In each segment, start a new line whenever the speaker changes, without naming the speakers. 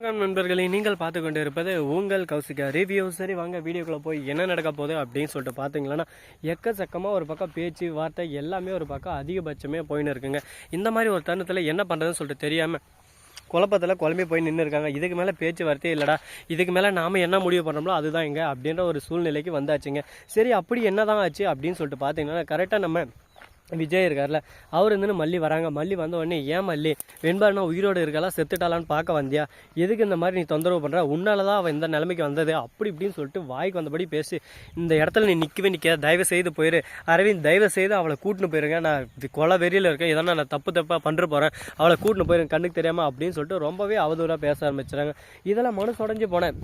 வணக்கம் நண்பர்களே நீங்கள் பார்த்து கொண்டு இருப்பது உங்கள் கௌசிகா ரிவ்யூ சரி வாங்க வீடியோக்குள்ளே போய் என்ன நடக்க போகுது அப்படின்னு சொல்லிட்டு பார்த்தீங்களன்னா எக்கச்சக்கமாக ஒரு பக்கம் பேச்சு வார்த்தை எல்லாமே ஒரு பக்கம் அதிகபட்சமே போயின்னு இருக்குங்க. இந்த மாதிரி ஒரு தருணத்தில் என்ன பண்ணுறதுன்னு சொல்லிட்டு தெரியாமல் குழப்பத்தில் குழம்பி போய் நின்று இருக்காங்க. இதுக்கு மேலே பேச்சுவார்த்தையே இல்லைடா. இதுக்கு மேலே நாம் என்ன முடிவு பண்ணுறோமோ அதுதான் இங்கே அப்படின்ற ஒரு சூழ்நிலைக்கு வந்தாச்சுங்க. சரி அப்படி என்ன தான் ஆச்சு அப்படின்னு சொல்லிட்டு பார்த்தீங்கன்னா கரெக்டாக நம்ம விஜய் இருக்கார்ல அவர் இருந்துன்னு மல்லி வராங்க. மல்லி வந்த உடனே ஏன் மல்லி? வெண்பானா உயிரோடு இருக்கலாம் செத்துட்டாளான்னு பார்க்க வந்தியா? எதுக்கு இந்த மாதிரி நீ தொந்தரவு பண்ணுற உன்னால தான் அவன் இந்த நிலைமைக்கு வந்தது. அப்படி இப்படின்னு சொல்லிட்டு வாய்க்கு வந்தபடி பேசி இந்த இடத்துல நீ நிற்கவே நிற்க தயவு செய்து போயிரு. அரவிந்த் தயவு செய்து அவளை கூட்டின்னு போயிருங்க. நான் கொலை வெறியில் இருக்கேன். எதனா நான் தப்பு தப்பாக பண்ணுற போகிறேன் அவளை கூட்டின்னு போயிருங்க கண்ணுக்கு தெரியாமல் அப்படின்னு சொல்லிட்டு ரொம்பவே அவதூறாக பேச ஆரம்பிச்சுறாங்க இதெல்லாம் மனசு உடஞ்சி போனேன்.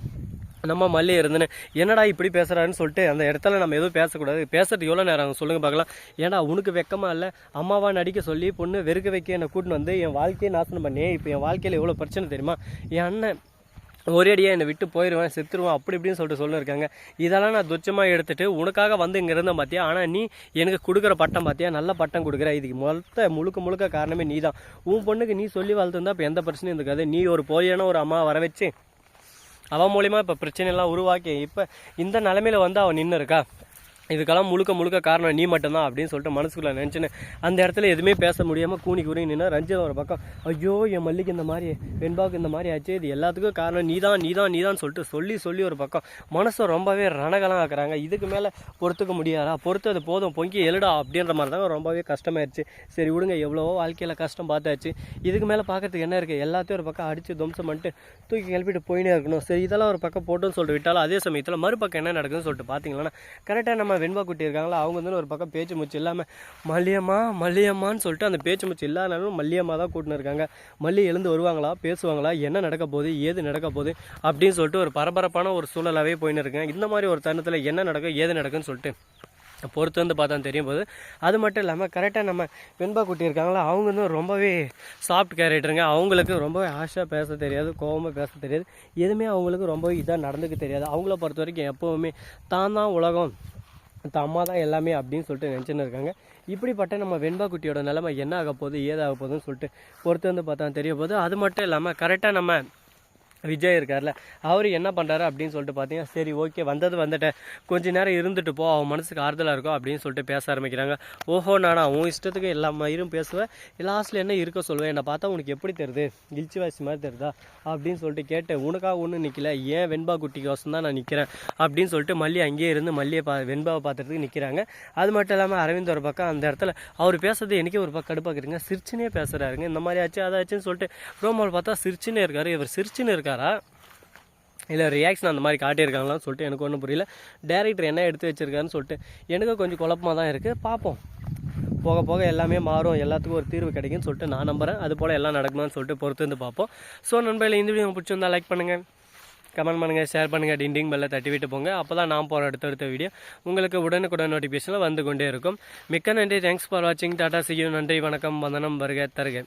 நம்ம மல்லி இருந்துன்னு என்னடா இப்படி பேசுகிறான்னு சொல்லிட்டு அந்த இடத்துல நம்ம எதுவும் பேசக்கூடாது. பேசுறதுக்கு எவ்வளோ நேரம் ஆகும் சொல்லுங்க பார்க்கலாம். ஏன்னா உனக்கு வெக்கமா இல்லை. அம்மாவா நடிக்க சொல்லி பொண்ணு வெறுக்க வைக்க என்னை கூட்டின்னு வந்து என் வாழ்க்கையை நாசனம் பண்ணி இப்போ என் வாழ்க்கையில் எவ்வளோ பிரச்சனை தெரியுமா? என் அண்ணன் ஒரேடியாக என்னை விட்டு போயிடுவேன் செத்துருவேன் அப்படி இப்படின்னு சொல்லிட்டு சொல்லியிருக்காங்க இதெல்லாம் நான் துச்சமாக எடுத்துட்டு உனக்காக வந்து இங்கே இருந்தேன் பார்த்தியா ஆனால் நீ எனக்கு கொடுக்குற பட்டம் பார்த்தியா நல்ல பட்டம் கொடுக்குற. இதுக்கு மொத்த முழுக்க முழுக்க காரணமே நீ தான் உன் பொண்ணுக்கு நீ சொல்லி வளர்த்துருந்தா இப்போ எந்த பிரச்சனையும் இருக்காது. நீ ஒரு போலியான ஒரு அம்மா வர வச்சு அவன் மூலிமா இப்போ பிரச்சனையெல்லாம் உருவாக்கி இப்போ இந்த நிலமையில வந்து அவன் நின்று இருக்கா இதுக்கெல்லாம் முழுக்க முழுக்க காரணம் நீ மட்டும்தான் அப்படின்னு சொல்லிட்டு மனசுக்குள்ள நினச்சின்னு அந்த இடத்துல எதுவுமே பேச முடியாமல் கூனி கூறி நின்று ரஞ்சித் ஒரு பக்கம் ஐயோ என் மல்லிக்கு இந்த மாதிரி வெண்பாவுக்கு இந்த மாதிரி ஆச்சு இது எல்லாத்துக்கும் காரணம் நீ தான் நீ தான் நீ தான் சொல்லிட்டு சொல்லி சொல்லி ஒரு பக்கம் மனசை ரொம்பவே ரணகலாம் ஆக்குறாங்க. இதுக்கு மேலே பொறுத்துக்க முடியாதா? பொறுத்து அது போதும் பொங்கி எழுடா அப்படின்ற மாதிரி தாங்க ரொம்பவே கஷ்டமாயிருச்சு. சரி விடுங்க எவ்வளவோ வாழ்க்கையில் கஷ்டம் பார்த்தாச்சு. இதுக்கு மேலே பார்க்கறதுக்கு என்ன இருக்குது எல்லாத்தையும் ஒரு பக்கம் அடித்து துவம்சம் பண்ணிட்டு தூக்கி கிளப்பிட்டு போயினே இருக்கணும். சரி இதெல்லாம் ஒரு பக்கம் போட்டுன்னு சொல்லிட்டு விட்டாலும் அதே சமயத்தில் மறுபக்கம் என்ன நடக்குதுன்னு சொல்லிட்டு பார்த்தீங்கன்னா கரெக்டாக நம்ம வெண்பா குட்டி இருக்காங்களா? அவங்க வந்து ஒரு பக்கம் பேச்சு மூச்சு இல்லாமல் மல்லியம்மா மல்லியம்மான்னு சொல்லிட்டு அந்த பேச்சு மூச்சு இல்லாதனாலும் மல்லியம்மா தான் கூட்டின்னு இருக்காங்க. மல்லி எழுந்து வருவாங்களா? பேசுவாங்களா? என்ன நடக்க போகுது? ஏது நடக்க போகுது? அப்படின்னு சொல்லிட்டு ஒரு பரபரப்பான ஒரு சூழலாகவே போயின்னு இருக்கேன் இந்த மாதிரி ஒரு தருணத்தில் என்ன நடக்கும் ஏது நடக்குன்னு சொல்லிட்டு பொறுத்து வந்து பார்த்தா தெரியும் போது அது மட்டும் இல்லாமல் கரெக்டாக நம்ம வெண்பா குட்டி இருக்காங்களா? அவங்க வந்து ரொம்பவே சாஃப்ட் கேரக்டருங்க அவங்களுக்கு ரொம்பவே ஆஷாக பேச தெரியாது கோவமாக பேச தெரியாது. எதுவுமே அவங்களுக்கு ரொம்பவே இதாக நடந்துக்க தெரியாது. அவங்கள பொறுத்த வரைக்கும் எப்போவுமே தான் தான் உலகம். அம்மா தான் எல்லாமே அப்படின்னு சொல்லிட்டு நினச்சின்னு இருக்காங்க இப்படிப்பட்ட நம்ம வெண்பா குட்டியோட நிலைமை என்ன ஆக போகுது ஏதாக போகுதுன்னு சொல்லிட்டு பொறுத்து வந்து பார்த்தா தெரிய போகுது. அது மட்டும் இல்லாமல் கரெக்டாக நம்ம விஜய் இருக்கார்ல அவர் என்ன பண்ணுறாரு அப்படின்னு சொல்லிட்டு பார்த்தீங்கன்னா சரி ஓகே வந்தது வந்துட்டேன். கொஞ்ச நேரம் இருந்துட்டு போ அவன் மனசுக்கு ஆறுதலாக இருக்கும் அப்படின்னு சொல்லிட்டு பேச ஆரம்பிக்கிறாங்க. ஓஹோ நானா உன் இஷ்டத்துக்கு எல்லா மயிரும் பேசுவேன் லாஸ்ட்டில் என்ன இருக்க சொல்லுவேன் என்னை பார்த்தா உனக்கு எப்படி தெரியுது? இல்ச்சி வாசி மாதிரி தெரியுதா? அப்படின்னு சொல்லிட்டு கேட்டேன். உனக்காக ஒன்றும் நிற்கல ஏன் வெண்பா குட்டிக்கோசம் தான் நான் நிற்கிறேன் அப்படின்னு சொல்லிட்டு மல்லி அங்கேயே இருந்து மல்லியை பா வெண்பாவை பார்த்துறதுக்கு நிற்கிறாங்க அது மட்டும் இல்லாமல் அரவிந்த் ஒரு பக்கம் அந்த இடத்துல அவர் பேசுறது எனக்கே ஒரு பக்கம் கடுப்பாக்குறீங்க சிரிச்சுனே பேசுகிறாருங்க இந்த மாதிரி ஆச்சு அதாச்சுன்னு சொல்லிட்டு ரோமால் பார்த்தா சிரிச்சுனே இருக்காரு. இவர் சிரிச்சுன்னு இருக்கார். இல்லை ரியாக்ஷன் அந்த மாதிரி காட்டியிருக்காங்களான்னு சொல்லிட்டு எனக்கு ஒன்றும் புரியல. டேரக்டர் என்ன எடுத்து வச்சிருக்காருன்னு சொல்லிட்டு எனக்கும் கொஞ்சம் குழப்பமாக தான் இருக்குது பார்ப்போம் போக போக எல்லாமே மாறும். எல்லாத்துக்கும் ஒரு தீர்வு கிடைக்கும்னு சொல்லிட்டு நான் நம்புகிறேன் அது போல் எல்லாம் நடக்குமான்னு சொல்லிட்டு பொறுத்து வந்து பார்ப்போம் ஸோ நண்பர்களே இந்த வீடியோ பிடிச்சிருந்தா லைக் பண்ணுங்கள் கமெண்ட் பண்ணுங்கள் ஷேர் பண்ணுங்கள் டிண்டிங் பெல்லை தட்டி விட்டு போங்க. அப்போ தான் நான் போகிற அடுத்தடுத்த வீடியோ உங்களுக்கு உடனுக்குடன் நோட்டிஃபிகேஷனில் வந்து கொண்டே இருக்கும். மிக்க நன்றி. தேங்க்ஸ் ஃபார் வாட்சிங் டாடா சியூ நன்றி வணக்கம். வந்தனம் வருக தருக.